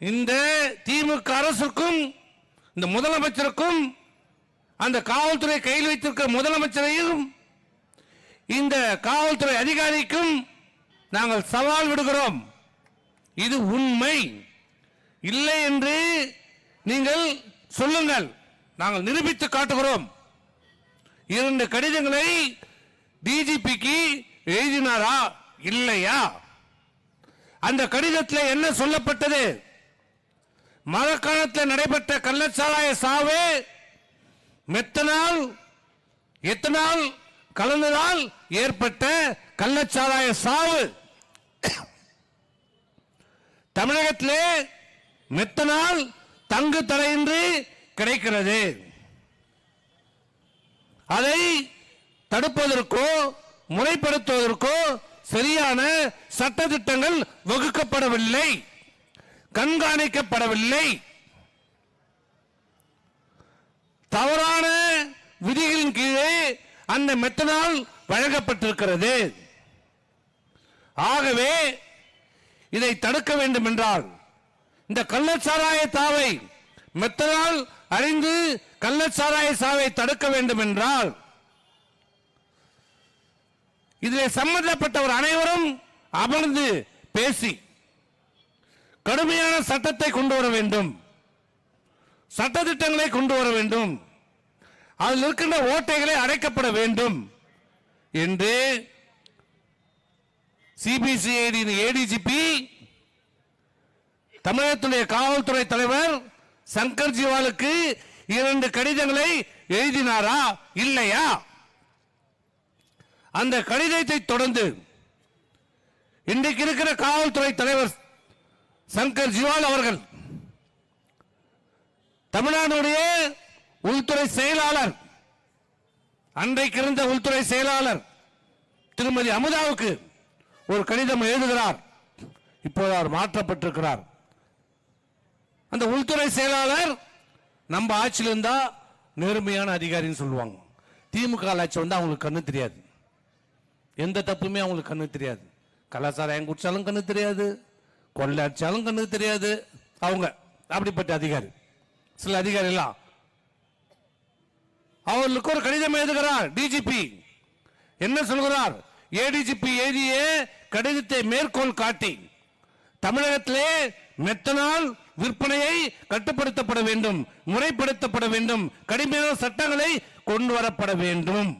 இந்த திமுக அரசுக்கும் இந்த முதலமைச்சருக்கும் அந்த காவல்துறை கையில் வைத்திருக்கிற முதலமைச்சரையும் இந்த காவல்துறை அதிகாரிக்கும் நாங்கள் சவால் விடுகிறோம். இது உண்மை. இல்லை என்று நீங்கள் சொல்லுங்கள். நாங்கள் நிரூபித்து காட்டுகிறோம். இரண்டு கடிதங்களை டிஜிபிக்கு எழுதினாரா? இல்லையா? அந்த கடிதத்தில் என்ன சொல்லப்பட்டது? மழைக்காலத்தில் நடைபெற்ற கள்ளச்சாராய சாவு மெத்தனால் எத்தனால் கலந்ததால் ஏற்பட்ட கள்ளச்சாராய சாவு. தமிழகத்திலே மெத்தனால் தங்கு தடையின்றி கிடைக்கிறது. அதை தடுப்பதற்கோ முறைப்படுத்துவதற்கோ சரியான சட்டத்திட்டங்கள் வகுக்கப்படவில்லை. கண்காணிக்கப்படவில்லை. தவறான விதிகளின் கீழே அந்த மெத்தனால் வழங்கப்பட்டிருக்கிறது. ஆகவே இதை தடுக்க வேண்டும் என்றால் இந்த கள்ளச்சாராய தாவை மெத்தனால் அறிந்து கள்ளச்சாராய சாவை தடுக்க வேண்டும் என்றால் இதில் சம்பந்தப்பட்டவர் அனைவரும் அமர்ந்து பேசி கடுமையான சட்டத்தை கொண்டு வர வேண்டும். சட்டத்திட்டங்களை கொண்டு வர வேண்டும். அதில் இருக்கின்ற ஓட்டைகளை அடைக்கப்பட வேண்டும் என்று சிபிசிஐடி ஏடிஜிபி தமிழகத்துடைய காவல்துறை தலைவர் சங்கர் ஜிவாலுக்கு இரண்டு கடிதங்களை எழுதினாரா இல்லையா? அந்த கடிதத்தை தொடர்ந்து இன்றைக்கு இருக்கிற காவல்துறை தலைவர் சங்கர் ஜிவால் அவர்கள் தமிழ்நாடுடைய உள்துறை செயலாளர் அன்றைக்கு இருந்த உள்துறை செயலாளர் திருமதி அமுதாவுக்கு ஒரு கடிதம் எழுதுகிறார். இப்போது அவர் மாற்றப்பட்டிருக்கிறார். அந்த உள்துறை செயலாளர் நம்ம ஆட்சியில் இருந்தா நேர்மையான அதிகாரின்னு சொல்லுவாங்க. திமுக ஆட்சி வந்து அவங்களுக்கு கண்ணு தெரியாது. எந்த தப்புமே அவங்களுக்கு கண்ணு தெரியாது. கலாச்சாரம் குடிச்சாலும் கண்ணு தெரியாது. கொள்ளை அடிச்சாலும் தெரியாது. அவங்க அப்படிப்பட்ட அதிகாரி. சில அதிகாரி எல்லாம் அவர்களுக்கு ஒரு கடிதம் எழுதுகிறார் டிஜிபி என்ன சொல்கிறார்? ஏடிஜிபி எழுதிய கடிதத்தை மேற்கோள் காட்டி தமிழகத்திலே மெத்தனால் விற்பனையை கட்டுப்படுத்தப்பட வேண்டும் முறைப்படுத்தப்பட வேண்டும் கடுமையான சட்டங்களை கொண்டு வரப்பட வேண்டும்.